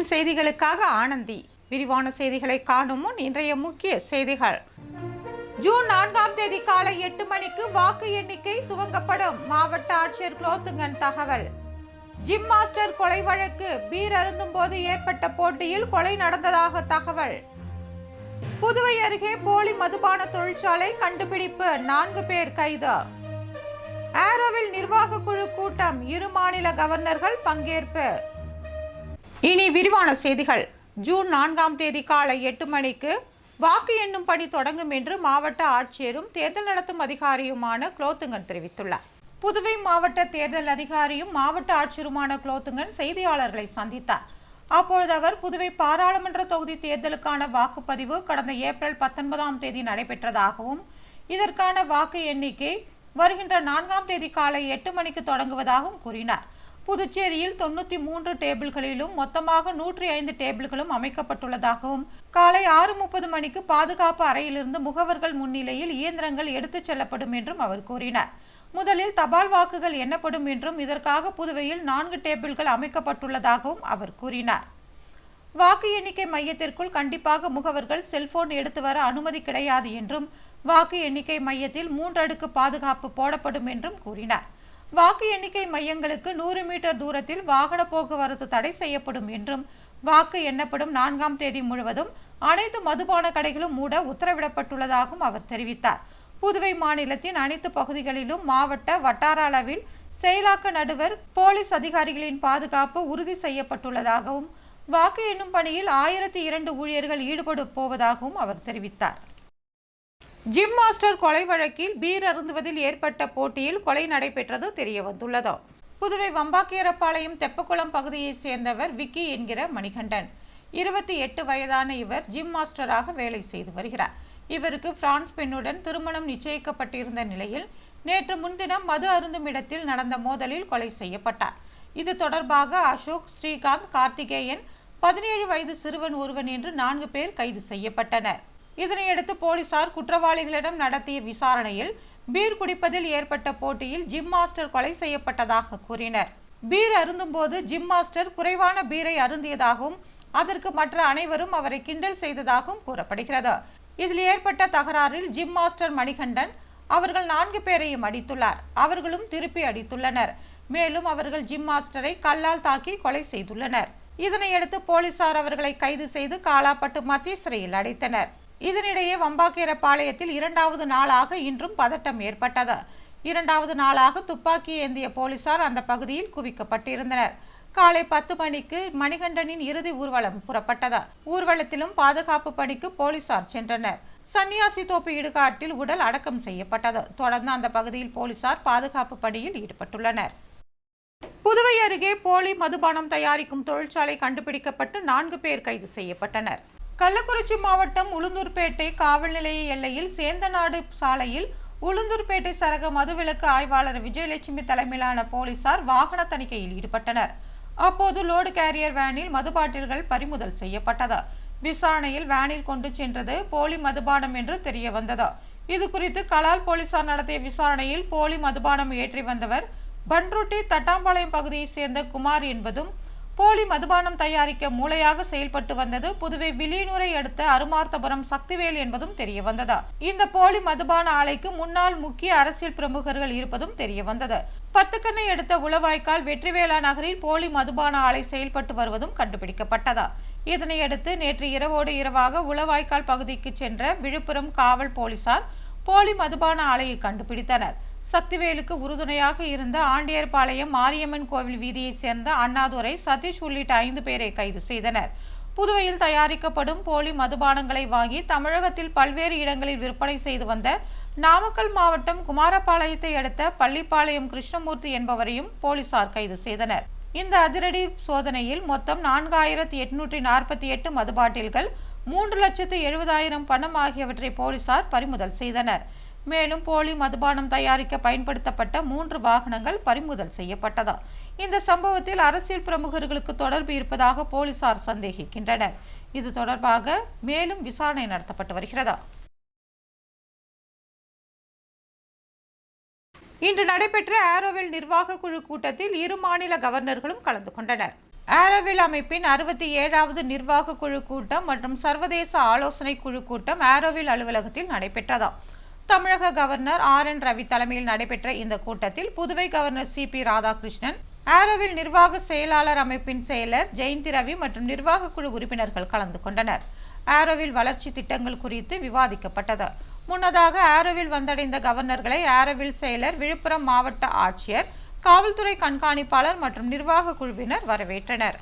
உடன் செய்திகளுக்காக ஆனந்தி. விரிவான செய்திகளை காணும் முன் இன்றைய முக்கிய செய்திகள். ஜூன் நான்காம் தேதி காலை எட்டு மணிக்கு வாக்கு எண்ணிக்கை துவங்கப்படும். மாவட்ட ஆட்சியர் குலோத்துங்கன் தகவல். ஜிம் மாஸ்டர் கொலை வழக்கு பீர் அருந்தும் போது ஏற்பட்ட போட்டியில் கொலை நடந்ததாக தகவல். புதுவை அருகே போலி மதுபான தொழிற்சாலை கண்டுபிடிப்பு நான்கு பேர் கைது. ஆரோவில் நிர்வாக குழு கூட்டம். இரு மாநில கவர்னர்கள் பங்கேற்பு. இனி விரிவான செய்திகள். ஜூன் நான்காம் தேதி காலை எட்டு மணிக்கு வாக்கு எண்ணும் பணி தொடங்கும் என்று மாவட்ட ஆட்சியரும் தேர்தல் நடத்தும் அதிகாரியுமான குலோத்துங்கன் தெரிவித்துள்ளார். புதுவை மாவட்ட தேர்தல் அதிகாரியும் மாவட்ட ஆட்சியருமான குலோத்துங்கன் செய்தியாளர்களை சந்தித்தார். அப்பொழுது அவர் புதுவை பாராளுமன்ற தொகுதி தேர்தலுக்கான வாக்குப்பதிவு கடந்த ஏப்ரல் பத்தொன்பதாம் தேதி நடைபெற்றதாகவும் இதற்கான வாக்கு எண்ணிக்கை வருகின்ற நான்காம் தேதி காலை எட்டு மணிக்கு தொடங்குவதாகவும் கூறினார். புதுச்சேரியில் தொண்ணூத்தி மூன்று டேபிள்களிலும் மொத்தமாக நூற்றி ஐந்து டேபிள்களும் அமைக்கப்பட்டுள்ளதாகவும் காலை ஆறு முப்பது மணிக்கு பாதுகாப்பு அறையிலிருந்து முகவர்கள் முன்னிலையில் இயந்திரங்கள் எடுத்துச் செல்லப்படும் என்றும் அவர் கூறினார். முதலில் தபால் வாக்குகள் எண்ணப்படும் என்றும் இதற்காக புதுவையில் நான்கு டேபிள்கள் அமைக்கப்பட்டுள்ளதாகவும் அவர் கூறினார். வாக்கு எண்ணிக்கை மையத்திற்குள் கண்டிப்பாக முகவர்கள் செல்போன் எடுத்து வர அனுமதி கிடையாது என்றும் வாக்கு எண்ணிக்கை மையத்தில் மூன்றடுக்கு பாதுகாப்பு போடப்படும் என்றும் கூறினார். வாக்கு எண்ணிக்கை மையங்களுக்கு நூறு மீட்டர் தூரத்தில் வாகன போக்குவரத்து தடை செய்யப்படும் என்றும் வாக்கு எண்ணப்படும் நான்காம் தேதி முழுவதும் அனைத்து மதுபான கடைகளும் மூட உத்தரவிடப்பட்டுள்ளதாகவும் அவர் தெரிவித்தார். புதுவை மாநிலத்தின் அனைத்து பகுதிகளிலும் மாவட்ட வட்டார அளவில் செயலாக்க நடுவர் போலீஸ் அதிகாரிகளின் பாதுகாப்பு உறுதி செய்யப்பட்டுள்ளதாகவும் வாக்கு எண்ணும் பணியில் ஆயிரத்தி இரண்டு ஊழியர்கள் ஈடுபட போவதாகவும் அவர் தெரிவித்தார். ஜிம் மாஸ்டர் கொலை வழக்கில் பீர் அருந்துவதில் ஏற்பட்ட போட்டியில் கொலை நடைபெற்றது தெரிய வந்துள்ளது புதுவை வம்பாக்கீரப்பாளையம் தெப்பக்குளம் பகுதியைச் சேர்ந்தவர் விக்கி என்கிற மணிகண்டன். இருபத்தி எட்டு வயதான இவர் ஜிம் மாஸ்டராக வேலை செய்து வருகிறார். இவருக்கு பிரான்ஸ் பெண்ணுடன் திருமணம் நிச்சயிக்கப்பட்டிருந்த நிலையில் நேற்று முன்தினம் மது அருந்தும் இடத்தில் நடந்த மோதலில் கொலை செய்யப்பட்டார். இது தொடர்பாக அசோக் ஸ்ரீகாந்த் கார்த்திகேயன் பதினேழு வயது சிறுவன் ஒருவன் என்று நான்கு பேர் கைது செய்யப்பட்டனர். இதனையடுத்து போலீசார் குற்றவாளிகளிடம் நடத்திய விசாரணையில் பீர் குடிப்பதில் ஏற்பட்ட போட்டியில் ஜிம் மாஸ்டர் கொலை செய்யப்பட்டதாக கூறினர். பீர் அருந்தும்போது ஜிம் மாஸ்டர் குறைவான பீரை அருந்தியதாகவும் அதற்கு மற்ற அனைவரும் அவரை கிண்டல் செய்ததாகவும் கூறப்படுகிறது. இதில் ஏற்பட்ட தகராறில் ஜிம் மாஸ்டர் மணிகண்டன் அவர்கள் நான்கு பேரையும் அடித்துள்ளார். அவர்களும் திருப்பி அடித்துள்ளனர். மேலும் அவர்கள் ஜிம் மாஸ்டரை கல்லால் தாக்கி கொலை செய்துள்ளனர். இதனையடுத்து போலீசார் அவர்களை கைது செய்து காலாப்பட்டு மத்திய சிறையில் அடைத்தனர். இதனிடையே வம்பாக்கீரப்பாளையத்தில் இரண்டாவது நாளாக இன்றும் பதட்டம் ஏற்பட்டது. இரண்டாவது நாளாக துப்பாக்கி ஏந்திய போலீசார் அந்த பகுதியில் குவிக்கப்பட்டிருந்தனர். காலை பத்து மணிக்கு மணிகண்டனின் இறுதி ஊர்வலம் புறப்பட்டது. ஊர்வலத்திலும் பாதுகாப்பு பணிக்கு போலீசார் சென்றனர். சன்னியாசி தோப்பு இடுகாட்டில் உடல் அடக்கம் செய்யப்பட்டது. தொடர்ந்து அந்த பகுதியில் போலீசார் பாதுகாப்பு பணியில் ஈடுபட்டுள்ளனர். புதுவை அருகே போலி மதுபானம் தயாரிக்கும் தொழிற்சாலை கண்டுபிடிக்கப்பட்டு நான்கு பேர் கைது செய்யப்பட்டனர். கள்ளக்குறிச்சி மாவட்டம் உளுந்தூர்பேட்டை காவல் நிலைய எல்லையில் சேந்தநாடு சாலையில் உளுந்தூர்பேட்டை சரக மதுவிலக்கு ஆய்வாளர் விஜயலட்சுமி தலைமையிலான போலீசார் வாகன தணிக்கையில் ஈடுபட்டனர். அப்போது லோடு கேரியர் வேனில் மது பாட்டில்கள் பறிமுதல் செய்யப்பட்டது. விசாரணையில் வேனில் கொண்டு சென்றது போலி மதுபானம் என்று தெரிய வந்தது இது குறித்து கலால் போலீசார் நடத்திய விசாரணையில் போலி மதுபானம் ஏற்றி வந்தவர் பன்ருட்டி தட்டாம்பாளையம் பகுதியைச் சேர்ந்த குமார் என்பதும் போலி மதுபானம் தயாரிக்க மூளையாக செயல்பட்டு வந்தது புதுவை வில்லியனூரை அடுத்த அருமார்த்தபுரம் சக்திவேல் என்பதும் தெரிய வந்தது இந்த போலி மதுபான ஆலைக்கு முன்னாள் முக்கிய அரசியல் பிரமுகர்கள் இருப்பதும் தெரிய வந்தது பத்துக்கண்ணை அடுத்த உளவாய்க்கால் வெற்றிவேலா நகரில் போலி மதுபான ஆலை செயல்பட்டு வருவதும் கண்டுபிடிக்கப்பட்டதா. இதனையடுத்து நேற்று இரவோடு இரவாக உளவாய்க்கால் பகுதிக்கு சென்ற விழுப்புரம் காவல் போலீசார் போலி மதுபான ஆலையை கண்டுபிடித்தனர். சக்திவேலுக்கு உறுதுணையாக இருந்த ஆண்டியர்பாளையம் மாரியம்மன் கோவில் வீதியைச் சேர்ந்த அண்ணாதுரை சதீஷ் உள்ளிட்ட ஐந்து பேரை கைது செய்தனர். புதுவையில் தயாரிக்கப்படும் போலி மதுபானங்களை வாங்கி தமிழகத்தில் பல்வேறு இடங்களில் விற்பனை செய்து வந்த நாமக்கல் மாவட்டம் குமாரபாளையத்தை அடுத்த பள்ளிப்பாளையம் கிருஷ்ணமூர்த்தி என்பவரையும் போலீசார் கைது செய்தனர். இந்த அதிரடி சோதனையில் மொத்தம் நான்காயிரத்தி எட்நூற்றி நாற்பத்தி எட்டு மதுபாட்டில்கள் மூன்று லட்சத்து எழுபதாயிரம் பணம் ஆகியவற்றை போலீசார் பறிமுதல் செய்தனர். மேலும் போலி மதுபானம் தயாரிக்க பயன்படுத்தப்பட்ட மூன்று வாகனங்கள் பறிமுதல் செய்யப்பட்டதா? இந்த சம்பவத்தில் அரசியல் பிரமுகர்களுக்கு தொடர்பு இருப்பதாக போலீசார் சந்தேகிக்கின்றனர். இது தொடர்பாக மேலும் விசாரணை நடத்தப்பட்டு வருகிறதா? இன்று நடைபெற்ற ஆரோவில் நிர்வாக குழு கூட்டத்தில் இரு மாநில கவர்னர்களும் கலந்து கொண்டனர். ஆரோவில் அமைப்பின் அறுபத்தி ஏழாவது நிர்வாக குழு கூட்டம் மற்றும் சர்வதேச ஆலோசனை குழு கூட்டம் ஆரோவில் அலுவலகத்தில் நடைபெற்றதா? தமிழக கவர்னர் ஆர் என் ரவி தலைமையில் நடைபெற்ற இந்த கூட்டத்தில் Puduvai governor C P Radhakrishnan Auroville நிர்வாக செயலாளர் அமைப்பின் செயலர் ஜெயந்தி ரவி மற்றும் நிர்வாக குழு உறுப்பினர்கள் கலந்து கொண்டனர். ஆரோவில் வளர்ச்சி திட்டங்கள் குறித்து விவாதிக்கப்பட்டது. முன்னதாக ஆரோவில் வந்தடைந்த கவர்னர்களை ஆரோவில் செயலர் விழுப்புரம் மாவட்ட ஆட்சியர் காவல்துறை கண்காணிப்பாளர் மற்றும் நிர்வாக குழுவினர் வரவேற்றனர்.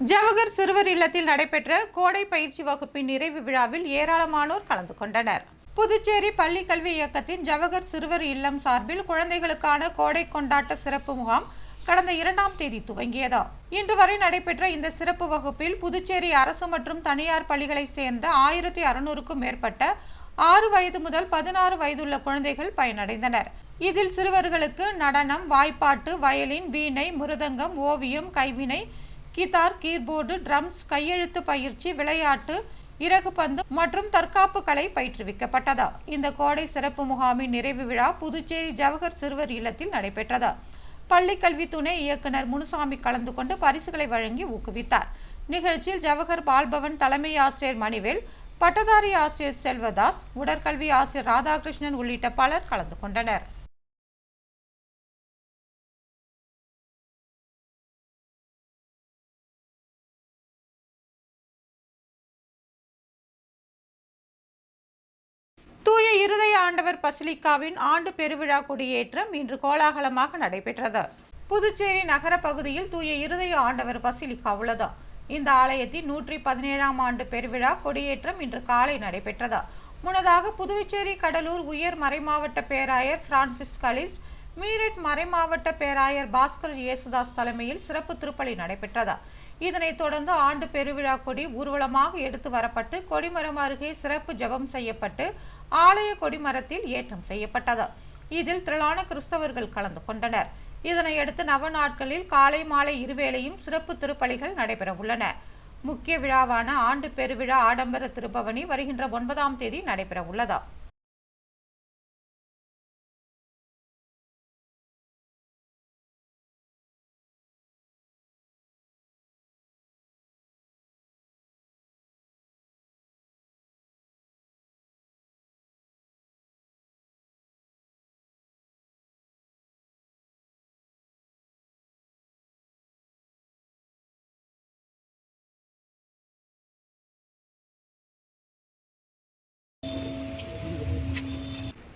ஜவஹர் சிறுவர் இல்லத்தில் நடைபெற்ற கோடை பயிற்சி வகுப்பின் நிறைவு விழாவில் ஏராளமானோர் கலந்து கொண்டனர். புதுச்சேரி பள்ளி கல்வி இயக்கத்தின் ஜவஹர் சிறுவர் இல்லம் சார்பில் குழந்தைகளுக்கான கோடை கொண்டாட்ட சிறப்பு முகாம் கடந்த இரண்டாம் தேதி துவங்கியது. இன்று வரை நடைபெற்ற இந்த சிறப்பு வகுப்பில் புதுச்சேரி அரசு மற்றும் தனியார் பள்ளிகளைச் சேர்ந்த ஆயிரத்தி அறுநூறுக்கும் மேற்பட்ட ஆறு வயது முதல் பதினாறு வயதுள்ள குழந்தைகள் பயனடைந்தனர். இதில் சிறுவர்களுக்கு நடனம் வாய்ப்பாட்டு வயலின் வீணை மிருதங்கம் ஓவியம் கைவினை கிதார் கீபோர்டு ட்ரம்ஸ் கையெழுத்து பயிற்சி விளையாட்டு இறகு பந்து மற்றும் தற்காப்பு கலை பயிற்றுவிக்கப்பட்டது. இந்த கோடை சிறப்பு முகாமின் நிறைவு விழா புதுச்சேரி ஜவஹர் சிறுவர் இல்லத்தில் நடைபெற்றது. பள்ளிக்கல்வி துணை இயக்குனர் முனுசாமி கலந்து கொண்டு பரிசுகளை வழங்கி ஊக்குவித்தார். நிகழ்ச்சியில் ஜவஹர் பால்பவன் தலைமை ஆசிரியர் மணிவேல் பட்டதாரி ஆசிரியர் செல்வதாஸ் உடற்கல்வி ஆசிரியர் ராதாகிருஷ்ணன் உள்ளிட்ட பலர் கலந்து கொண்டனர். இருதய பசிலிக்காவின் ஆண்டு பெருவிழா கொடியேற்றம் இன்று கோலாகலமாக நடைபெற்றது. புதுச்சேரி நகர பகுதியில் தூய இருதய ஆண்டவர் பசிலிக்கா உள்ளது. இந்த ஆலயத்தின் நூற்றி பதினேழாம் ஆண்டு பெருவிழா கொடியேற்றம் இன்று காலை நடைபெற்றது. முன்னதாக புதுச்சேரி கடலூர் உயர் மறைமாவட்ட பேராயர் பிரான்சிஸ் கலிஸ்ட் மீரட் மறைமாவட்ட பேராயர் பாஸ்கர் இயேசுதாஸ் தலைமையில் சிறப்பு திருப்பலி நடைபெற்றது. இதனைத் தொடர்ந்து ஆண்டு பெருவிழா கொடி ஊர்வலமாக எடுத்து வரப்பட்டு கொடிமரம் அருகே சிறப்பு ஜெபம் செய்யப்பட்டு ஆலய கொடிமரத்தில் ஏற்றம் செய்யப்பட்டது. இதில் திரளான கிறிஸ்தவர்கள் கலந்து கொண்டனர். இதனையடுத்து நவ நாட்களில் காலை மாலை இருவேளையும் சிறப்பு திருப்பலிகள் நடைபெற உள்ளன. முக்கிய விழாவான ஆண்டு பெருவிழா ஆடம்பர திருப்பவனி வருகின்ற ஒன்பதாம் தேதி நடைபெற உள்ளதா.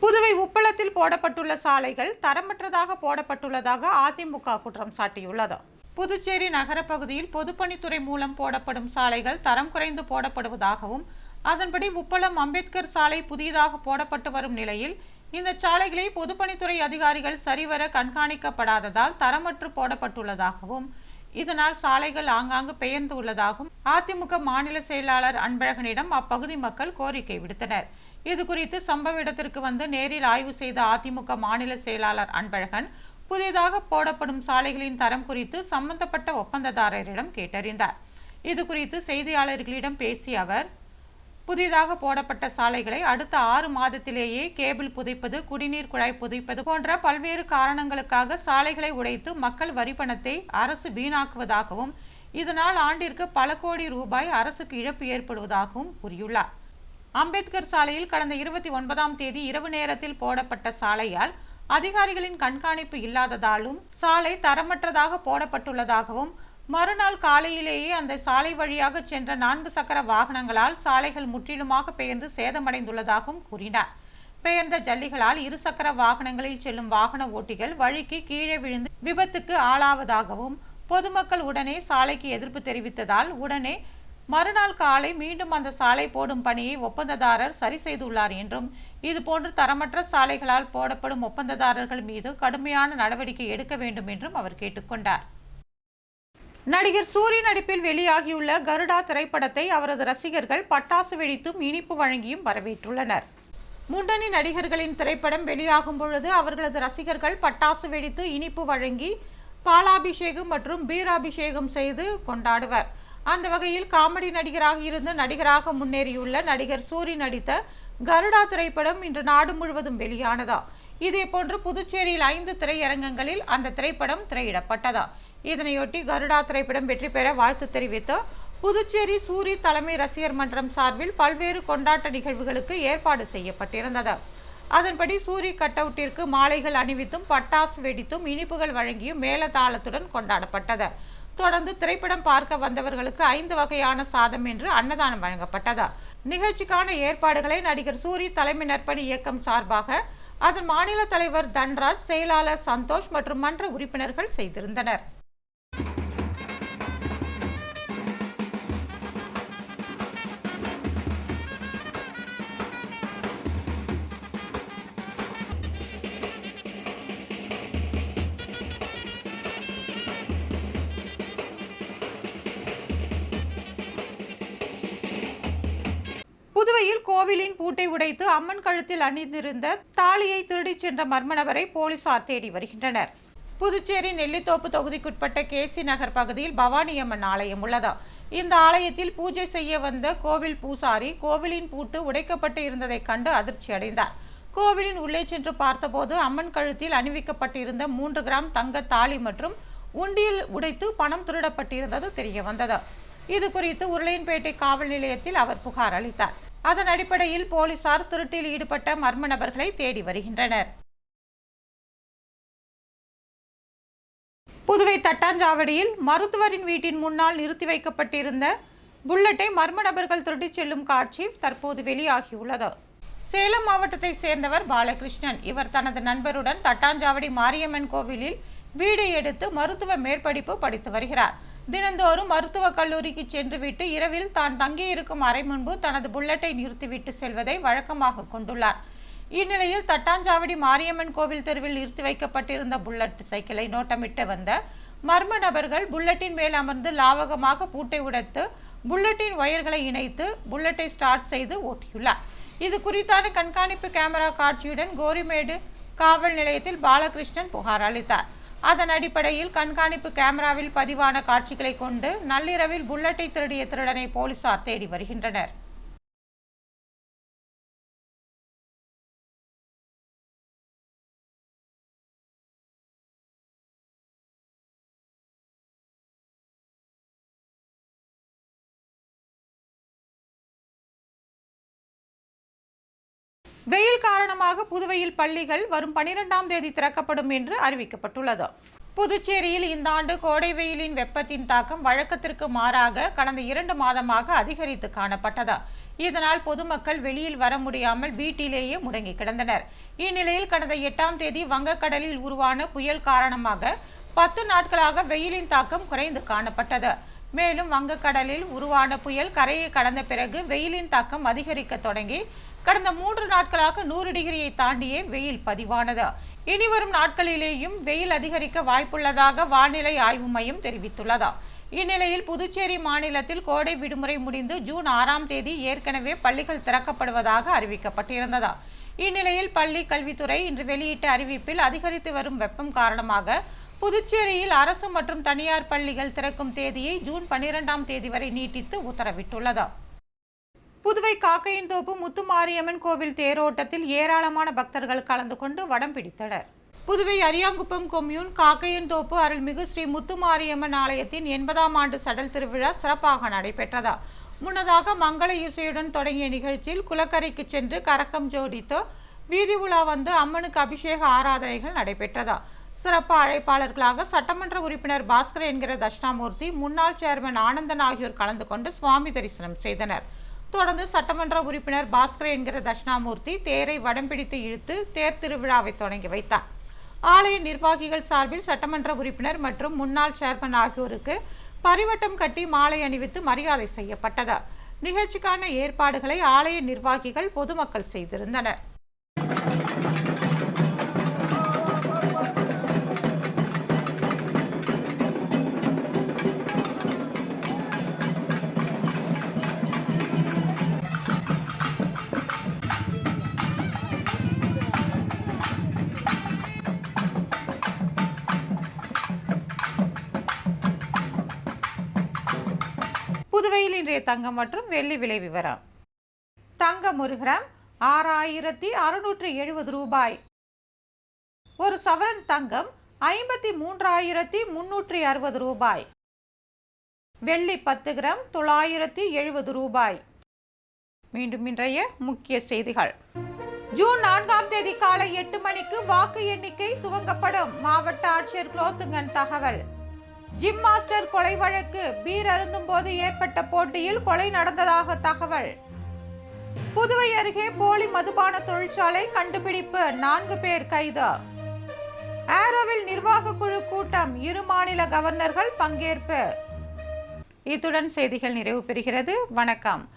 புதுவை உப்பளத்தில் போடப்பட்டுள்ள சாலைகள் தரமற்றதாக போடப்பட்டுள்ளதாக அதிமுக குற்றம் சாட்டியுள்ளது. புதுச்சேரி நகரப்பகுதியில் பொதுப்பணித்துறை மூலம் போடப்படும் சாலைகள் தரம் குறைந்து போடப்படுவதாகவும் அதன்படி உப்பளம் அம்பேத்கர் சாலை புதியதாக போடப்பட்டு வரும் நிலையில் இந்த சாலைகளை பொதுப்பணித்துறை அதிகாரிகள் சரிவர கண்காணிக்கப்படாததால் தரமற்று போடப்பட்டுள்ளதாகவும் இதனால் சாலைகள் ஆங்காங்கு பெயர்ந்து உள்ளதாகவும் அதிமுக மாநில செயலாளர் அன்பழகனிடம் அப்பகுதி மக்கள் கோரிக்கை விடுத்தனர். இது குறித்து சம்பவ இடத்திற்கு வந்து நேரில் ஆய்வு செய்த அதிமுக மாநில செயலாளர் அன்பழகன் புதிதாக போடப்படும் சாலைகளின் தரம் குறித்து சம்பந்தப்பட்ட ஒப்பந்ததாரரிடம் கேட்டறிந்தார். இது குறித்து செய்தியாளர்களிடம் பேசிய அவர் புதிதாக போடப்பட்ட சாலைகளை அடுத்த ஆறு மாதத்திலேயே கேபிள் புதைப்பது குடிநீர் குழாய் புதைப்பது போன்ற பல்வேறு காரணங்களுக்காக சாலைகளை உடைத்து மக்கள் வரி பணத்தை அரசு வீணாக்குவதாகவும் இதனால் ஆண்டிற்கு பல கோடி ரூபாய் அரசுக்கு இழப்பு ஏற்படுவதாகவும் கூறியுள்ளார். அம்பேத்கர் சாலையில் கடந்த இருபத்தி ஒன்பதாம் தேதி இரவு நேரத்தில் போடப்பட்ட சாலையால் அதிகாரிகளின் கண்காணிப்பு இல்லாததாலும் சாலை தரமற்றதாக போடப்பட்டுள்ளதாகவும் மறுநாள் காலையிலேயே அந்த சாலை வழியாக சென்ற நான்கு சக்கர வாகனங்களால் சாலைகள் முற்றிலுமாக பெயர்ந்து சேதமடைந்துள்ளதாகவும் கூறினார். பெயர்ந்த ஜல்லிகளால் இருசக்கர வாகனங்களில் செல்லும் வாகன ஓட்டிகள் வழிக்கு கீழே விழுந்து விபத்துக்கு ஆளாவதாகவும் பொதுமக்கள் உடனே சாலைக்கு எதிர்ப்பு தெரிவித்ததால் உடனே மறுநாள் காலை மீண்டும் அந்த சாலை போடும் பணியை ஒப்பந்ததாரர் சரி செய்துள்ளார் என்றும் இதுபோன்று தரமற்ற சாலைகளால் போடப்படும் ஒப்பந்ததாரர்கள் மீது கடுமையான நடவடிக்கை எடுக்க வேண்டும் என்றும் அவர் கேட்டுக்கொண்டார் நடிகர் சூரிய நடிப்பில் வெளியாகியுள்ள கருடா திரைப்படத்தை அவரது ரசிகர்கள் பட்டாசு வெடித்தும் இனிப்பு வழங்கியும் வரவேற்றுள்ளனர். முன்னணி நடிகர்களின் திரைப்படம் வெளியாகும் பொழுது அவர்களது ரசிகர்கள் பட்டாசு வெடித்து இனிப்பு வழங்கி பாலாபிஷேகம் மற்றும் பீராபிஷேகம் செய்து கொண்டாடுவர். அந்த வகையில் காமெடி நடிகராக இருந்து நடிகராக முன்னேறியுள்ள நடிகர் சூரி நடித்த கருடா திரைப்படம் இன்று நாடு முழுவதும் வெளியானதா? இதே போன்று புதுச்சேரியில் ஐந்து திரையரங்கங்களில் அந்த திரைப்படம் திரையிடப்பட்டதா? இதனையொட்டி கருடா திரைப்படம் வெற்றி பெற வாழ்த்து தெரிவித்து புதுச்சேரி சூரி தலைமை ரசிகர் மன்றம் சார்பில் பல்வேறு கொண்டாட்ட நிகழ்வுகளுக்கு ஏற்பாடு செய்யப்பட்டிருந்தது. அதன்படி சூரி கட்டவுட்டிற்கு மாலைகள் அணிவித்தும் பட்டாசு வெடித்தும் இனிப்புகள் வழங்கியும் மேலதாளத்துடன் கொண்டாடப்பட்டது. தொடர்ந்து திரைப்படம் பார்க்க வந்தவர்களுக்கு ஐந்து வகையான சாதம் என்று அன்னதானம் வழங்கப்பட்டதா. நிகழ்ச்சிக்கான ஏற்பாடுகளை நடிகர் சூரி தலைமை நற்பணி இயக்கம் சார்பாக அதன் மாநில தலைவர் தன்ராஜ் செயலாளர் சந்தோஷ் மற்றும் மன்ற உறுப்பினர்கள் செய்திருந்தனர். உடைத்து அம்மன் கழுத்தில் அணிந்திருந்த தாலியை திருடிச் சென்ற மர்ம நபரை போலீசார் தேடி வருகின்றனர். புதுச்சேரி நெல்லித்தோப்பு தொகுதிக்குட்பட்ட கேசி நகர் பகுதியில் பவானியம்மன் ஆலயம் உள்ளது. இந்த ஆலயத்தில் பூஜை செய்ய வந்த கோவில் பூசாரி கோவிலின் பூட்டு உடைக்கப்பட்டு இருந்ததைக் கண்டு அதிர்ச்சி அடைந்தார். கோவிலின் உள்ளே சென்று பார்த்தபோது அம்மன் கழுத்தில் அணிவிக்கப்பட்டிருந்த மூன்று கிராம் தங்க தாலி மற்றும் உண்டியில் உடைத்து பணம் திருடப்பட்டிருந்தது தெரிய வந்தது இது குறித்து உருளையன்பேட்டை காவல் நிலையத்தில் அவர் புகார் அளித்தார். அதன் அடிப்படையில் போலீசார் திருட்டில் ஈடுபட்ட மர்ம நபர்களை தேடி வருகின்றனர். புதுவை தட்டாஞ்சாவடியில் மருத்துவரின் வீட்டின் முன்னால் நிறுத்தி வைக்கப்பட்டிருந்த புல்லட்டை மர்ம நபர்கள் திருட்டிச் செல்லும் காட்சி தற்போது வெளியாகியுள்ளது. சேலம் மாவட்டத்தை சேர்ந்தவர் பாலகிருஷ்ணன். இவர் தனது நண்பருடன் தட்டாஞ்சாவடி மாரியம்மன் கோவிலில் வீடு எடுத்து மருத்துவ மேற்படிப்பு படித்து வருகிறார். தினந்தோறும் மருத்துவக் கல்லூரிக்கு சென்றுவிட்டு இரவில் தான் தங்கியிருக்கும் அறை முன்பு தனது புல்லட்டை நிறுத்திவிட்டு செல்வதை வழக்கமாக கொண்டுள்ளார். இந்நிலையில் தட்டாஞ்சாவடி மாரியம்மன் கோவில் தெருவில் நிறுத்தி வைக்கப்பட்டிருந்த புல்லட் சைக்கிளை நோட்டமிட்டு வந்த மர்ம நபர்கள் புல்லட்டின் மேல் அமர்ந்து லாவகமாக பூட்டை உடைத்து புல்லட்டின் ஒயர்களை இணைத்து புல்லட்டை ஸ்டார்ட் செய்து ஓட்டியுள்ளார். இது குறித்தான கண்காணிப்பு கேமரா காட்சியுடன் கோரிமேடு காவல் நிலையத்தில் பாலகிருஷ்ணன் புகார் அளித்தார். அதன் அடிப்படையில் கண்காணிப்பு கேமராவில் பதிவான காட்சிகளை கொண்டு நள்ளிரவில் புல்லட்டை திருடிய திருடனை போலீசார் தேடி வருகின்றனர். வெயில் காரணமாக புதுவையில் பள்ளிகள் வரும் பனிரெண்டாம் தேதி திறக்கப்படும் என்று அறிவிக்கப்பட்டுள்ளது. புதுச்சேரியில் இந்த ஆண்டு கோடை வெயிலின் வெப்பத்தின் தாக்கம் வழக்கத்திற்கு மாறாக கடந்த இரண்டு மாதமாக அதிகரித்து காணப்பட்டது. இதனால் பொதுமக்கள் வெளியில் வர முடியாமல் வீட்டிலேயே முடங்கி கிடந்தனர். இந்நிலையில் கடந்த எட்டாம் தேதி வங்கக்கடலில் உருவான புயல் காரணமாக பத்து நாட்களாக வெயிலின் தாக்கம் குறைந்து காணப்பட்டது. மேலும் வங்கக்கடலில் உருவான புயல் கரையை கடந்த பிறகு வெயிலின் தாக்கம் அதிகரிக்க தொடங்கி கடந்த மூன்று நாட்களாக நூறு டிகிரியை தாண்டியே வெயில் பதிவானது. இனி வரும் நாட்களிலேயும் வெயில் அதிகரிக்க வாய்ப்புள்ளதாக வானிலை ஆய்வு மையம் தெரிவித்துள்ளது. இந்நிலையில் புதுச்சேரி மாநிலத்தில் கோடை விடுமுறை முடிந்து ஜூன் ஆறாம் தேதி ஏற்கனவே பள்ளிகள் திறக்கப்படுவதாக அறிவிக்கப்பட்டிருந்தது. இந்நிலையில் பள்ளி கல்வித்துறை இன்று வெளியிட்ட அறிவிப்பில் அதிகரித்து வரும் வெப்பம் காரணமாக புதுச்சேரியில் அரசு மற்றும் தனியார் பள்ளிகள் திறக்கும் தேதியை ஜூன் பனிரெண்டாம் தேதி வரை நீட்டித்து உத்தரவிட்டுள்ளது. புதுவை காக்கையன்தோப்பு முத்துமாரியம்மன் கோவில் தேரோட்டத்தில் ஏராளமான பக்தர்கள் கலந்து கொண்டு வடம் பிடித்தனர். புதுவை அரியாங்குப்பம் கொம்யூன் காக்கையன்தோப்பு அருள்மிகு ஸ்ரீ முத்துமாரியம்மன் ஆலயத்தின் எண்பதாம் ஆண்டு சடல் திருவிழா சிறப்பாக நடைபெற்றதா? முன்னதாக மங்கள இசையுடன் தொடங்கிய நிகழ்ச்சியில் குலக்கரைக்கு சென்று கரக்கம் ஜோடித்து வீதி உலா வந்து அம்மனுக்கு அபிஷேக ஆராதனைகள் நடைபெற்றதா? சிறப்பு அழைப்பாளர்களாக சட்டமன்ற உறுப்பினர் பாஸ்கர் என்கிற தட்சிணாமூர்த்தி முன்னாள் சேர்மன் ஆனந்தன் ஆகியோர் கலந்து கொண்டு சுவாமி தரிசனம் செய்தனர். தொடர்ந்து சட்டமன்ற உறுப்பினர் பாஸ்கர் என்கிற தட்சிணாமூர்த்தி தேரை வடம் பிடித்து இழுத்து தேர் திருவிழாவை தொடங்கி வைத்தார். ஆலய நிர்வாகிகள் சார்பில் சட்டமன்ற உறுப்பினர் மற்றும் முன்னாள் சேர்மன் ஆகியோருக்கு பரிவட்டம் கட்டி மாலை அணிவித்து மரியாதை செய்யப்பட்டது. நிகழ்ச்சிக்கான ஏற்பாடுகளை ஆலய நிர்வாகிகள் பொதுமக்கள் செய்திருந்தனர். தங்கம் மற்றும் வெள்ளி விலை விவரம். தங்கம் ஒரு கிராம் ஆறாயிரத்தி அறுநூற்று எழுபது ரூபாய். ஒரு சவரன் தங்கம் ஐம்பத்தி மூன்றாயிரத்தி முன்னூற்றி அறுபது ரூபாய். வெள்ளி பத்து கிராம் தொள்ளாயிரத்தி எழுபது ரூபாய். மீண்டும் இன்றைய முக்கிய செய்திகள். ஜூன் நான்காம் தேதி காலை எட்டு மணிக்கு வாக்கு எண்ணிக்கை துவங்கப்படும். மாவட்ட ஆட்சியர் குலோத்துங்கன் தகவல். ஜிம் மாஸ்டர் கொலை வழக்கு. பீர் அருந்தும் போது ஏற்பட்ட போட்டியில் கொலை நடந்ததாக தகவல். புதுவை அருகே போலி மதுபான தொழிற்சாலை கண்டுபிடிப்பு. நான்கு பேர் கைது. ஆரோவில் நிர்வாக குழு கூட்டம். இரு மாநில கவர்னர்கள் பங்கேற்பு. இத்துடன் செய்திகள் நிறைவு பெறுகிறது. வணக்கம்.